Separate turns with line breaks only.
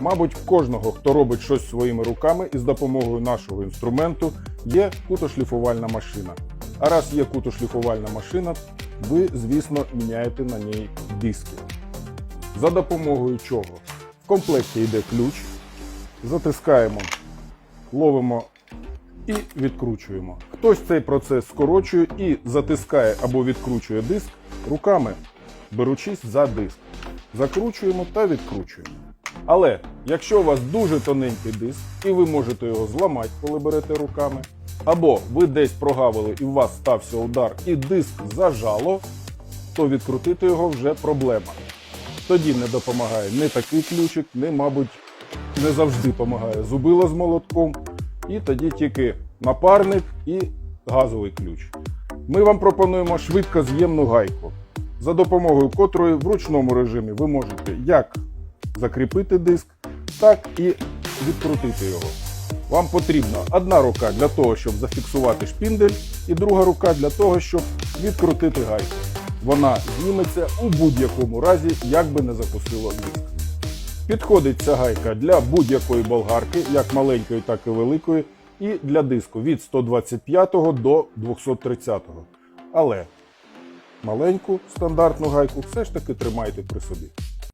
Мабуть, кожного, хто робить щось своїми руками і з допомогою нашого інструменту, є кутошліфувальна машина. А раз є кутошліфувальна машина, ви, звісно, міняєте на ній диски. За допомогою чого? В комплекті йде ключ, затискаємо, ловимо і відкручуємо. Хтось цей процес скорочує і затискає або відкручує диск руками, беручись за диск. Закручуємо та відкручуємо. Але якщо у вас дуже тоненький диск і ви можете його зламати, коли берете руками, або ви десь прогавили і у вас стався удар і диск зажало, то відкрутити його вже проблема. Тоді не допомагає не такий ключик, не, мабуть, не завжди допомагає зубило з молотком, і тоді тільки напарник і газовий ключ. Ми вам пропонуємо швидкоз'ємну гайку, за допомогою котрої в ручному режимі ви можете як закріпити диск, так і відкрутити його. Вам потрібна одна рука для того, щоб зафіксувати шпіндель, і друга рука для того, щоб відкрутити гайку. Вона зніметься у будь-якому разі, як би не запустило диск. Підходить ця гайка для будь-якої болгарки, як маленької, так і великої, і для диску від 125 до 230. Але маленьку стандартну гайку все ж таки тримайте при собі.